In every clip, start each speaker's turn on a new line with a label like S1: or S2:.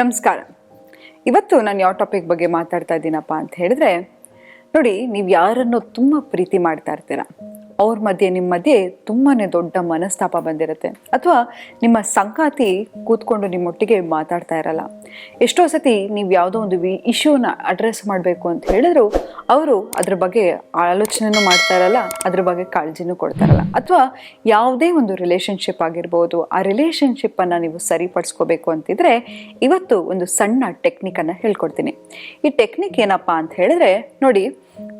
S1: ನಮಸ್ಕಾರ. ಇವತ್ತು ನಾನು ಯಾವ ಟಾಪಿಕ್ ಬಗ್ಗೆ ಮಾತಾಡ್ತಾ ಇದ್ದೀನಪ್ಪ ಅಂತ ಹೇಳಿದ್ರೆ, ನೋಡಿ, ನೀವು ಯಾರನ್ನು ತುಂಬ ಪ್ರೀತಿ ಮಾಡ್ತಾ ಇರ್ತೀರ? ಅವ್ರ ಮಧ್ಯೆ ನಿಮ್ಮ ಮಧ್ಯೆ ತುಂಬಾ ದೊಡ್ಡ ಮನಸ್ತಾಪ ಬಂದಿರುತ್ತೆ. ಅಥವಾ ನಿಮ್ಮ ಸಂಗಾತಿ ಕೂತ್ಕೊಂಡು ನಿಮ್ಮೊಟ್ಟಿಗೆ ಮಾತಾಡ್ತಾ ಇರಲ್ಲ. ಎಷ್ಟೋ ಸತಿ ನೀವು ಯಾವುದೋ ಒಂದು ಇಶ್ಯೂನ ಅಡ್ರೆಸ್ ಮಾಡಬೇಕು ಅಂತ ಹೇಳಿದ್ರು, ಅವರು ಅದ್ರ ಬಗ್ಗೆ ಆಲೋಚನೆನೂ ಮಾಡ್ತಾ ಇರಲ್ಲ, ಅದ್ರ ಬಗ್ಗೆ ಕಾಳಜಿನೂ ಕೊಡ್ತಾರಲ್ಲ ಅಥವಾ ಯಾವುದೇ ಒಂದು ರಿಲೇಷನ್ಶಿಪ್ ಆಗಿರ್ಬೋದು, ಆ ರಿಲೇಷನ್ಶಿಪ್ಪನ್ನು ನೀವು ಸರಿಪಡಿಸ್ಕೋಬೇಕು ಅಂತಿದ್ರೆ ಇವತ್ತು ಒಂದು ಸಣ್ಣ ಟೆಕ್ನಿಕನ್ನು ಹೇಳ್ಕೊಡ್ತೀನಿ. ಈ ಟೆಕ್ನಿಕ್ ಏನಪ್ಪ ಅಂತ ಹೇಳಿದ್ರೆ, ನೋಡಿ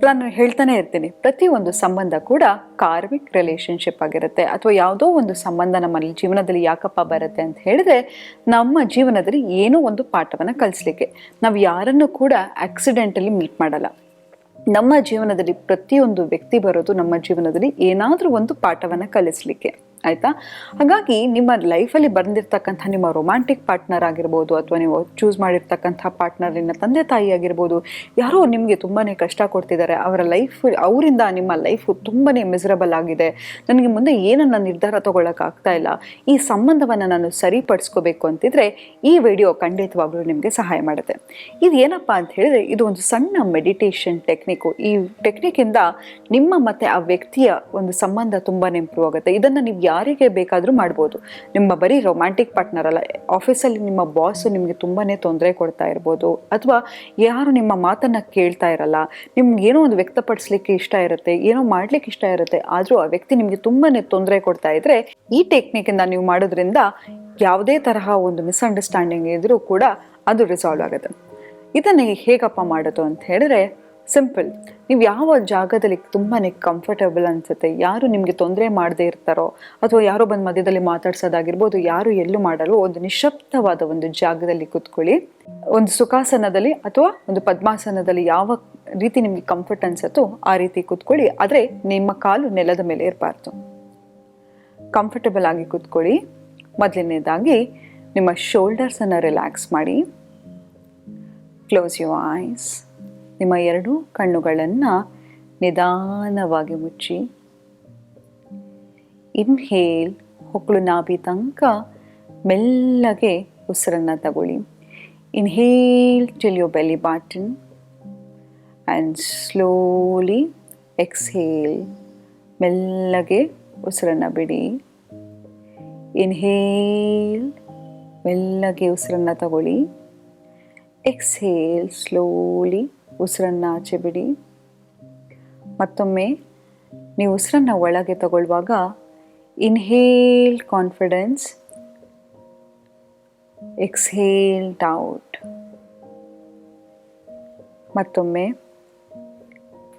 S1: ನಾನು ಹೇಳ್ತಾನೆ ಇರ್ತೀನಿ ಪ್ರತಿಯೊಂದು ಸಂಬಂಧ ಕೂಡ ಕಾರ್ಮಿಕ್ ರಿಲೇಶನ್ಶಿಪ್ ಆಗಿರುತ್ತೆ. ಅಥವಾ ಯಾವುದೋ ಒಂದು ಸಂಬಂಧ ನಮ್ಮಲ್ಲಿ ಜೀವನದಲ್ಲಿ ಯಾಕಪ್ಪ ಬರುತ್ತೆ ಅಂತ ಹೇಳಿದ್ರೆ, ನಮ್ಮ ಜೀವನದಲ್ಲಿ ಏನೋ ಒಂದು ಪಾಠವನ್ನು ಕಲಿಸ್ಲಿಕ್ಕೆ. ನಾವು ಯಾರನ್ನು ಕೂಡ ಆಕ್ಸಿಡೆಂಟಲಿ ಮೀಟ್ ಮಾಡಲ್ಲ. ನಮ್ಮ ಜೀವನದಲ್ಲಿ ಪ್ರತಿಯೊಂದು ವ್ಯಕ್ತಿ ಬರೋದು ನಮ್ಮ ಜೀವನದಲ್ಲಿ ಏನಾದರೂ ಒಂದು ಪಾಠವನ್ನು ಕಲಿಸ್ಲಿಕ್ಕೆ. ಆಯಿತಾ? ಹಾಗಾಗಿ ನಿಮ್ಮ ಲೈಫಲ್ಲಿ ಬಂದಿರತಕ್ಕಂಥ ನಿಮ್ಮ ರೊಮ್ಯಾಂಟಿಕ್ ಪಾರ್ಟ್ನರ್ ಆಗಿರ್ಬೋದು ಅಥವಾ ನೀವು ಚೂಸ್ ಮಾಡಿರ್ತಕ್ಕಂಥ ಪಾರ್ಟ್ನರ್ ನಿಮ್ಮ ತಂದೆ ತಾಯಿ ಆಗಿರ್ಬೋದು, ಯಾರೋ ನಿಮಗೆ ತುಂಬಾ ಕಷ್ಟ ಕೊಡ್ತಿದ್ದಾರೆ. ಅವರ ಲೈಫ್ ಅವರಿಂದ ನಿಮ್ಮ ಲೈಫು ತುಂಬಾ ಮಿಸರಬಲ್ ಆಗಿದೆ. ನನಗೆ ಮುಂದೆ ಏನನ್ನ ನಿರ್ಧಾರ ತಗೊಳ್ಳೋಕ್ಕಾಗ್ತಾ ಇಲ್ಲ. ಈ ಸಂಬಂಧವನ್ನು ನಾನು ಸರಿಪಡಿಸ್ಕೋಬೇಕು ಅಂತಿದ್ರೆ ಈ ವಿಡಿಯೋ ಖಂಡಿತವಾಗ್ಲೂ ನಿಮಗೆ ಸಹಾಯ ಮಾಡುತ್ತೆ. ಇದು ಏನಪ್ಪ ಅಂತ ಹೇಳಿದ್ರೆ, ಇದು ಒಂದು ಸಣ್ಣ ಮೆಡಿಟೇಷನ್ ಟೆಕ್ನಿಕ್ಕು ಈ ಟೆಕ್ನಿಕ್ಕಿಂದ ನಿಮ್ಮ ಮತ್ತು ಆ ವ್ಯಕ್ತಿಯ ಒಂದು ಸಂಬಂಧ ತುಂಬಾ ಇಂಪ್ರೂವ್ ಆಗುತ್ತೆ. ಇದನ್ನು ನೀವು ಯಾರಿಗೆ ಬೇಕಾದರೂ ಮಾಡ್ಬೋದು. ನಿಮ್ಮ ಬರೀ ರೊಮ್ಯಾಂಟಿಕ್ ಪಾರ್ಟ್ನರ್ ಅಲ್ಲ ಆಫೀಸಲ್ಲಿ ನಿಮ್ಮ ಬಾಸ್ ನಿಮಗೆ ತುಂಬಾ ತೊಂದರೆ ಕೊಡ್ತಾ ಇರ್ಬೋದು, ಅಥವಾ ಯಾರು ನಿಮ್ಮ ಮಾತನ್ನು ಕೇಳ್ತಾ ಇರಲ್ಲ, ನಿಮ್ಗೆ ಏನೋ ಒಂದು ವ್ಯಕ್ತಪಡಿಸ್ಲಿಕ್ಕೆ ಇಷ್ಟ ಇರುತ್ತೆ, ಏನೋ ಮಾಡ್ಲಿಕ್ಕೆ ಇಷ್ಟ ಇರುತ್ತೆ, ಆದರೂ ಆ ವ್ಯಕ್ತಿ ನಿಮಗೆ ತುಂಬಾ ತೊಂದರೆ ಕೊಡ್ತಾ ಇದ್ರೆ, ಈ ಟೆಕ್ನಿಕಿಂದ ನೀವು ಮಾಡೋದ್ರಿಂದ ಯಾವುದೇ ತರಹ ಒಂದು ಮಿಸ್ಅಂಡರ್ಸ್ಟ್ಯಾಂಡಿಂಗ್ ಇದ್ರೂ ಕೂಡ ಅದು ರಿಸಾಲ್ವ್ ಆಗುತ್ತೆ. ಇದನ್ನು ಹೇಗಪ್ಪ ಮಾಡೋದು ಅಂತ ಹೇಳಿದ್ರೆ ಸಿಂಪಲ್ ನೀವು ಯಾವ ಜಾಗದಲ್ಲಿ ತುಂಬಾ ಕಂಫರ್ಟಬಲ್ ಅನ್ಸುತ್ತೆ, ಯಾರು ನಿಮಗೆ ತೊಂದರೆ ಮಾಡದೇ ಇರ್ತಾರೋ, ಅಥವಾ ಯಾರೋ ಬಂದು ಮಧ್ಯದಲ್ಲಿ ಮಾತಾಡ್ಸೋದಾಗಿರ್ಬೋದು, ಯಾರು ಎಲ್ಲೂ ಮಾಡಲು ಒಂದು ನಿಶಬ್ದವಾದ ಒಂದು ಜಾಗದಲ್ಲಿ ಕೂತ್ಕೊಳ್ಳಿ. ಒಂದು ಸುಖಾಸನದಲ್ಲಿ ಅಥವಾ ಒಂದು ಪದ್ಮಾಸನದಲ್ಲಿ ಯಾವ ರೀತಿ ನಿಮಗೆ ಕಂಫರ್ಟ್ ಅನ್ಸುತ್ತೋ, ಆ ರೀತಿ ಕೂತ್ಕೊಳ್ಳಿ. ಆದರೆ ನಿಮ್ಮ ಕಾಲು ನೆಲದ ಮೇಲೆ ಇರಬಾರ್ದು. ಕಂಫರ್ಟಬಲ್ ಆಗಿ ಕೂತ್ಕೊಳ್ಳಿ. ಮೊದಲನೇದಾಗಿ, ನಿಮ್ಮ ಶೋಲ್ಡರ್ಸನ್ನು ರಿಲ್ಯಾಕ್ಸ್ ಮಾಡಿ. ಕ್ಲೋಸ್ ಯುವ ಐಸ್ ನಿಮ್ಮ ಎರಡೂ ಕಣ್ಣುಗಳನ್ನು ನಿಧಾನವಾಗಿ ಮುಚ್ಚಿ. ಇನ್ಹೇಲ್ ಹೊಕ್ಕಳು ನಾಭಿ ತನಕ ಮೆಲ್ಲಗೆ ಉಸಿರನ್ನು ತಗೊಳ್ಳಿ. ಇನ್ಹೇಲ್, ಟಿಲ್ ಯು ಬೆಲಿ ಬಾಟನ್. ಆ್ಯಂಡ್ ಸ್ಲೋಲಿ ಎಕ್ಸ್ಹೇಲ್, ಮೆಲ್ಲಗೆ ಉಸಿರನ್ನು ಬಿಡಿ. ಇನ್ಹೇಲ್, ಮೆಲ್ಲಗೆ ಉಸಿರನ್ನು ತಗೊಳ್ಳಿ. ಎಕ್ಸ್ಹೇಲ್, ಸ್ಲೋಲಿ ಉಸಿರನ್ನು ಆಚೆ ಬಿಡಿ. ಮತ್ತೊಮ್ಮೆ ನೀವು ಉಸಿರನ್ನು ಒಳಗೆ ತಗೊಳ್ಳುವಾಗ ಇನ್ಹೇಲ್ ಕಾನ್ಫಿಡೆನ್ಸ್ ಎಕ್ಸ್ಹೇಲ್ ಡೌಟ್ ಮತ್ತೊಮ್ಮೆ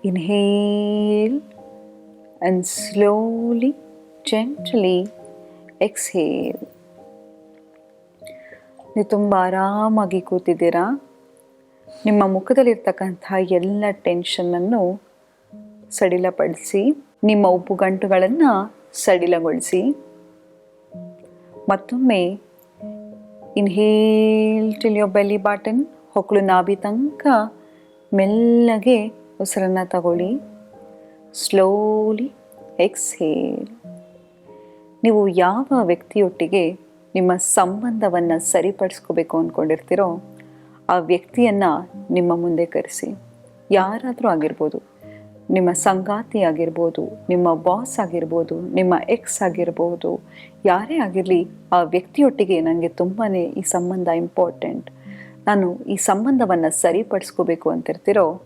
S1: inhale and slowly gently exhale ನೀವು ತುಂಬ ಆರಾಮಾಗಿ ಕೂತಿದ್ದೀರಾ? ನಿಮ್ಮ ಮುಖದಲ್ಲಿರ್ತಕ್ಕಂಥ ಎಲ್ಲ ಟೆನ್ಷನ್ನನ್ನು ಸಡಿಲಪಡಿಸಿ, ನಿಮ್ಮ ಉಪ್ಪು ಗಂಟುಗಳನ್ನು ಸಡಿಲಗೊಳಿಸಿ. ಮತ್ತೊಮ್ಮೆ, ಇನ್ಹೇಲ್, ಟಿಲ್ ಬೆಲ್ಲಿ ಬೆಲಿ ಬಾಟನ್ ಹೊಕ್ಕಳು ನಾಭಿ ತನಕ ಮೆಲ್ಲಗೆ ಉಸಿರನ್ನು ತಗೊಳ್ಳಿ. Slowly exhale. ನೀವು ಯಾವ ವ್ಯಕ್ತಿಯೊಟ್ಟಿಗೆ ನಿಮ್ಮ ಸಂಬಂಧವನ್ನು ಸರಿಪಡಿಸ್ಕೋಬೇಕು ಅಂದ್ಕೊಂಡಿರ್ತೀರೋ ಆ ವ್ಯಕ್ತಿಯನ್ನು ನಿಮ್ಮ ಮುಂದೆ ಕರೆಸಿ. ಯಾರಾದರೂ ಆಗಿರ್ಬೋದು, ನಿಮ್ಮ ಸಂಗಾತಿ ಆಗಿರ್ಬೋದು, ನಿಮ್ಮ ಬಾಸ್ ಆಗಿರ್ಬೋದು, ನಿಮ್ಮ ಎಕ್ಸ್ ಆಗಿರ್ಬೋದು, ಯಾರೇ ಆಗಿರಲಿ, ಆ ವ್ಯಕ್ತಿಯೊಟ್ಟಿಗೆ ನನಗೆ ತುಂಬಾ ಈ ಸಂಬಂಧ ಇಂಪಾರ್ಟೆಂಟ್ ನಾನು ಈ ಸಂಬಂಧವನ್ನು ಸರಿಪಡಿಸ್ಕೋಬೇಕು ಅಂತಿರ್ತಿರೋ,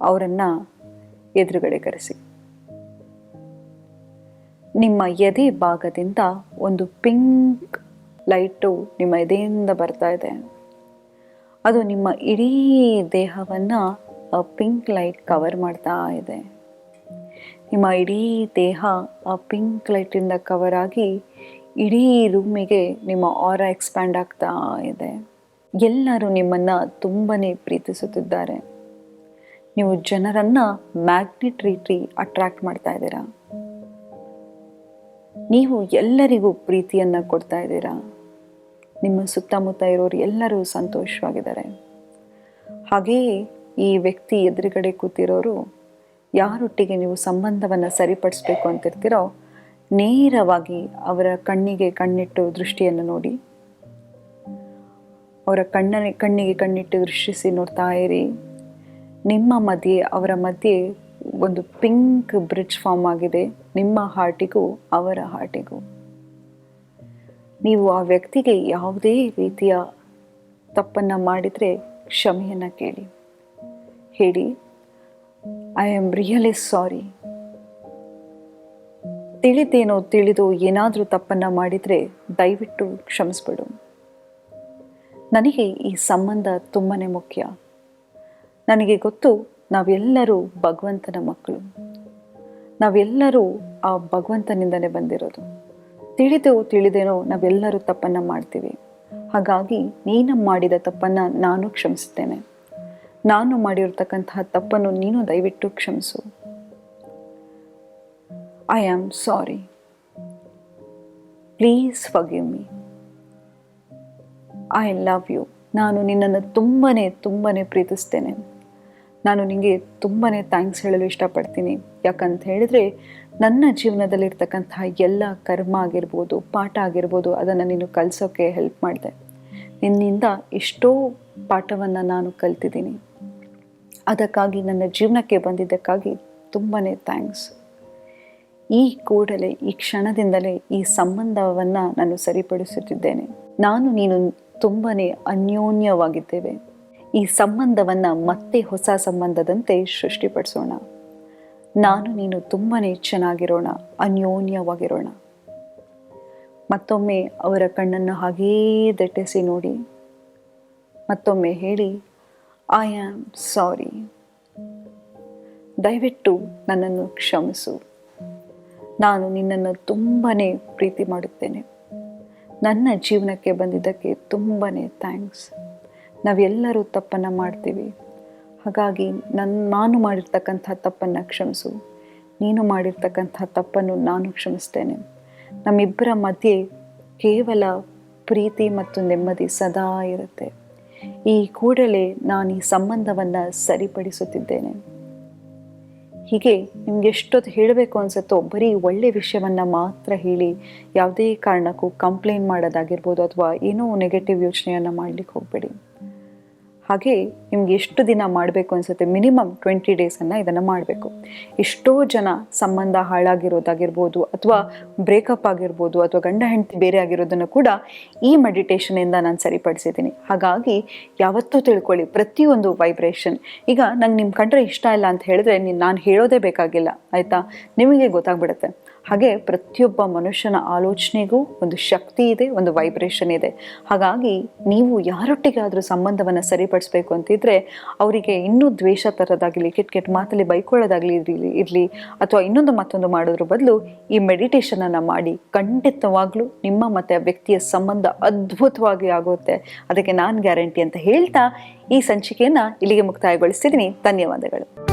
S1: ಅವರನ್ನು ಎದುರುಗಡೆ ಕರೆಸಿ. ನಿಮ್ಮ ಎದೆ ಭಾಗದಿಂದ ಒಂದು ಪಿಂಕ್ ಲೈಟು ನಿಮ್ಮ ಎದೆಯಿಂದ ಬರ್ತಾ ಇದೆ. ಅದು ನಿಮ್ಮ ಇಡೀ ದೇಹವನ್ನು ಪಿಂಕ್ ಲೈಟ್ ಕವರ್ ಮಾಡ್ತಾ ಇದೆ. ನಿಮ್ಮ ಇಡೀ ದೇಹ, ಆ ಪಿಂಕ್ ಲೈಟಿಂದ ಕವರ್ ಆಗಿ ಇಡೀ ರೂಮಿಗೆ ನಿಮ್ಮ ಆರ ಎಕ್ಸ್ಪ್ಯಾಂಡ್ ಆಗ್ತಾ ಇದೆ. ಎಲ್ಲರೂ ನಿಮ್ಮನ್ನು ತುಂಬಾ ಪ್ರೀತಿಸುತ್ತಿದ್ದಾರೆ. ನೀವು ಜನರನ್ನು ಮ್ಯಾಗ್ನೆಟ್ ರೀತಿ ಅಟ್ರಾಕ್ಟ್ ಮಾಡ್ತಾ ಇದ್ದೀರಾ. ನೀವು ಎಲ್ಲರಿಗೂ ಪ್ರೀತಿಯನ್ನು ಕೊಡ್ತಾ ಇದ್ದೀರಾ. ನಿಮ್ಮ ಸುತ್ತಮುತ್ತ ಇರೋರು ಎಲ್ಲರೂ ಸಂತೋಷವಾಗಿದ್ದಾರೆ. ಹಾಗೆಯೇ ಈ ವ್ಯಕ್ತಿ ಎದುರುಗಡೆ ಕೂತಿರೋರು, ಯಾರೊಟ್ಟಿಗೆ ನೀವು ಸಂಬಂಧವನ್ನು ಸರಿಪಡಿಸ್ಬೇಕು ಅಂತಿರ್ತೀರೋ, ನೇರವಾಗಿ ಅವರ ಕಣ್ಣಿಗೆ ಕಣ್ಣಿಟ್ಟು ದೃಷ್ಟಿಯನ್ನು ನೋಡಿ. ಅವರ ಕಣ್ಣ ಕಣ್ಣಿಗೆ ಕಣ್ಣಿಟ್ಟು ದೃಷ್ಟಿಸಿ ನೋಡ್ತಾ ಇರಿ. ನಿಮ್ಮ ಮಧ್ಯೆ, ಅವರ ಮಧ್ಯೆ ಒಂದು ಪಿಂಕ್ ಬ್ರಿಡ್ಜ್ ಫಾರ್ಮ್ ಆಗಿದೆ. ನಿಮ್ಮ ಹಾರ್ಟಿಗೂ ಅವರ ಹಾರ್ಟಿಗೂ. ನೀವು ಆ ವ್ಯಕ್ತಿಗೆ ಯಾವುದೇ ರೀತಿಯ ತಪ್ಪನ್ನು ಮಾಡಿದರೆ ಕ್ಷಮೆಯನ್ನು ಕೇಳಿ. ಹೇಳಿ ಐ ಆಮ್ ರಿಯಲಿ ಸಾರಿ ತಿಳಿದೇನೋ ತಿಳಿದು ಏನಾದರೂ ತಪ್ಪನ್ನು ಮಾಡಿದರೆ ದಯವಿಟ್ಟು ಕ್ಷಮಿಸ್ಬಿಡು. ನನಗೆ ಈ ಸಂಬಂಧ ತುಂಬಾ ಮುಖ್ಯ. ನನಗೆ ಗೊತ್ತು ನಾವೆಲ್ಲರೂ ಭಗವಂತನ ಮಕ್ಕಳು. ನಾವೆಲ್ಲರೂ ಆ ಭಗವಂತನಿಂದಲೇ ಬಂದಿರೋದು. ತಿಳಿದೋ ತಿಳಿದೇನೋ ನಾವೆಲ್ಲರೂ ತಪ್ಪನ್ನು ಮಾಡ್ತೀವಿ. ಹಾಗಾಗಿ ನೀನು ಮಾಡಿದ ತಪ್ಪನ್ನು ನಾನು ಕ್ಷಮಿಸ್ತೇನೆ. ನಾನು ಮಾಡಿರ್ತಕ್ಕಂತಹ ತಪ್ಪನ್ನು ನೀನು ದಯವಿಟ್ಟು ಕ್ಷಮಿಸು. I am sorry please forgive me I love you ನಾನು ನಿನ್ನನ್ನು ತುಂಬಾ ತುಂಬಾ ಪ್ರೀತಿಸ್ತೇನೆ. ನಾನು ನಿಮಗೆ ತುಂಬಾ ಥ್ಯಾಂಕ್ಸ್ ಹೇಳಲು ಇಷ್ಟಪಡ್ತೀನಿ. ಯಾಕಂತ ಹೇಳಿದರೆ ನನ್ನ ಜೀವನದಲ್ಲಿರ್ತಕ್ಕಂತಹ ಎಲ್ಲ ಕರ್ಮ ಆಗಿರ್ಬೋದು, ಪಾಠ ಆಗಿರ್ಬೋದು, ಅದನ್ನು ನೀನು ಕಲಿಸೋಕ್ಕೆ ಹೆಲ್ಪ್ ಮಾಡಿದೆ. ನಿನ್ನಿಂದ ಎಷ್ಟೋ ಪಾಠವನ್ನು ನಾನು ಕಲ್ತಿದ್ದೀನಿ. ಅದಕ್ಕಾಗಿ ನನ್ನ ಜೀವನಕ್ಕೆ ಬಂದಿದ್ದಕ್ಕಾಗಿ ತುಂಬಾ ಥ್ಯಾಂಕ್ಸ್ ಈ ಕೂಡಲೇ, ಈ ಕ್ಷಣದಿಂದಲೇ ಈ ಸಂಬಂಧವನ್ನು ನಾನು ಸರಿಪಡಿಸುತ್ತಿದ್ದೇನೆ. ನಾನು ನೀನು ತುಂಬಾ ಅನ್ಯೋನ್ಯವಾಗಿದ್ದೇವೆ. ಈ ಸಂಬಂಧವನ್ನು ಮತ್ತೆ ಹೊಸ ಸಂಬಂಧದಂತೆ ಸೃಷ್ಟಿಪಡಿಸೋಣ. ನಾನು ನೀನು ತುಂಬಾ ಚೆನ್ನಾಗಿರೋಣ ಅನ್ಯೋನ್ಯವಾಗಿರೋಣ. ಮತ್ತೊಮ್ಮೆ ಅವರ ಕಣ್ಣನ್ನು ಹಾಗೇ ದಟ್ಟಿಸಿ ನೋಡಿ. ಮತ್ತೊಮ್ಮೆ ಹೇಳಿ ಐ ಆಮ್ ಸಾರಿ ದಯವಿಟ್ಟು ನನ್ನನ್ನು ಕ್ಷಮಿಸು. ನಾನು ನಿನ್ನನ್ನು ತುಂಬಾ ಪ್ರೀತಿ ಮಾಡುತ್ತೇನೆ. ನನ್ನ ಜೀವನಕ್ಕೆ ಬಂದಿದ್ದಕ್ಕೆ ತುಂಬಾ ಥ್ಯಾಂಕ್ಸ್ ನಾವೆಲ್ಲರೂ ತಪ್ಪನ್ನು ಮಾಡ್ತೀವಿ. ಹಾಗಾಗಿ ನನ್ನ ನಾನು ಮಾಡಿರ್ತಕ್ಕಂಥ ತಪ್ಪನ್ನು ಕ್ಷಮಿಸು. ನೀನು ಮಾಡಿರ್ತಕ್ಕಂಥ ತಪ್ಪನ್ನು ನಾನು ಕ್ಷಮಿಸ್ತೇನೆ. ನಮ್ಮಿಬ್ಬರ ಮಧ್ಯೆ ಕೇವಲ ಪ್ರೀತಿ ಮತ್ತು ನೆಮ್ಮದಿ ಸದಾ ಇರುತ್ತೆ. ಈ ಕೂಡಲೇ ನಾನು ಈ ಸಂಬಂಧವನ್ನು ಸರಿಪಡಿಸುತ್ತಿದ್ದೇನೆ. ಹೀಗೆ ನಿಮ್ಗೆ ಎಷ್ಟೊತ್ತು ಹೇಳಬೇಕು ಅನ್ಸುತ್ತೋ ಬರೀ ಒಳ್ಳೆ ವಿಷಯವನ್ನು ಮಾತ್ರ ಹೇಳಿ ಯಾವುದೇ ಕಾರಣಕ್ಕೂ ಕಂಪ್ಲೇಂಟ್ ಮಾಡೋದಾಗಿರ್ಬೋದು ಅಥವಾ ಏನೋ ನೆಗೆಟಿವ್ ಯೋಚನೆಯನ್ನು ಮಾಡಲಿಕ್ಕೆ ಹೋಗಬೇಡಿ. ಹಾಗೆ ನಿಮ್ಗೆ ಎಷ್ಟು ದಿನ ಮಾಡಬೇಕು ಅನಿಸುತ್ತೆ? ಮಿನಿಮಮ್ ಟ್ವೆಂಟಿ ಡೇಸನ್ನು ಇದನ್ನು ಮಾಡಬೇಕು. ಎಷ್ಟೋ ಜನ ಸಂಬಂಧ ಹಾಳಾಗಿರೋದಾಗಿರ್ಬೋದು ಅಥವಾ ಬ್ರೇಕಪ್ ಆಗಿರ್ಬೋದು ಅಥವಾ ಗಂಡ ಹೆಂಡತಿ ಬೇರೆ ಆಗಿರೋದನ್ನು ಕೂಡ ಈ ಮೆಡಿಟೇಷನಿಂದ ನಾನು ಸರಿಪಡಿಸಿದ್ದೀನಿ. ಹಾಗಾಗಿ ಯಾವತ್ತೂ ತಿಳ್ಕೊಳ್ಳಿ, ಪ್ರತಿಯೊಂದು ವೈಬ್ರೇಷನ್ ಈಗ ನಂಗೆ ನಿಮ್ಮ ಕಂಡ್ರೆ ಇಷ್ಟ ಇಲ್ಲ ಅಂತ ಹೇಳಿದ್ರೆ ನೀನು ನಾನು ಹೇಳೋದೇ ಬೇಕಾಗಿಲ್ಲ, ಆಯಿತಾ? ನಿಮಗೆ ಗೊತ್ತಾಗ್ಬಿಡುತ್ತೆ. ಹಾಗೆ ಪ್ರತಿಯೊಬ್ಬ ಮನುಷ್ಯನ ಆಲೋಚನೆಗೂ ಒಂದು ಶಕ್ತಿ ಇದೆ, ಒಂದು ವೈಬ್ರೇಷನ್ ಇದೆ. ಹಾಗಾಗಿ ನೀವು ಯಾರೊಟ್ಟಿಗಾದರೂ ಸಂಬಂಧವನ್ನು ಸರಿಪಡಿಸ್ಬೇಕು ಅಂತಿದ್ರೆ ಅವರಿಗೆ ಇನ್ನೂ ದ್ವೇಷ ತರೋದಾಗಲಿ, ಕೆಟ್ಟ ಕೆಟ್ಟ ಮಾತಲ್ಲಿ ಬೈಕೊಳ್ಳೋದಾಗಲಿ ಇರಲಿ ಇರಲಿ ಅಥವಾ ಇನ್ನೊಂದು ಮತ್ತೊಂದು ಮಾಡೋದ್ರ ಬದಲು ಈ ಮೆಡಿಟೇಷನನ್ನು ಮಾಡಿ ಖಂಡಿತವಾಗ್ಲೂ ನಿಮ್ಮ ಮತ್ತು ಆ ವ್ಯಕ್ತಿಯ ಸಂಬಂಧ ಅದ್ಭುತವಾಗಿ ಆಗುತ್ತೆ. ಅದಕ್ಕೆ ನಾನು ಗ್ಯಾರಂಟಿ ಅಂತ ಹೇಳ್ತಾ ಈ ಸಂಚಿಕೆಯನ್ನು ಇಲ್ಲಿಗೆ ಮುಕ್ತಾಯಗೊಳಿಸ್ತಿದ್ದೀನಿ ಧನ್ಯವಾದಗಳು.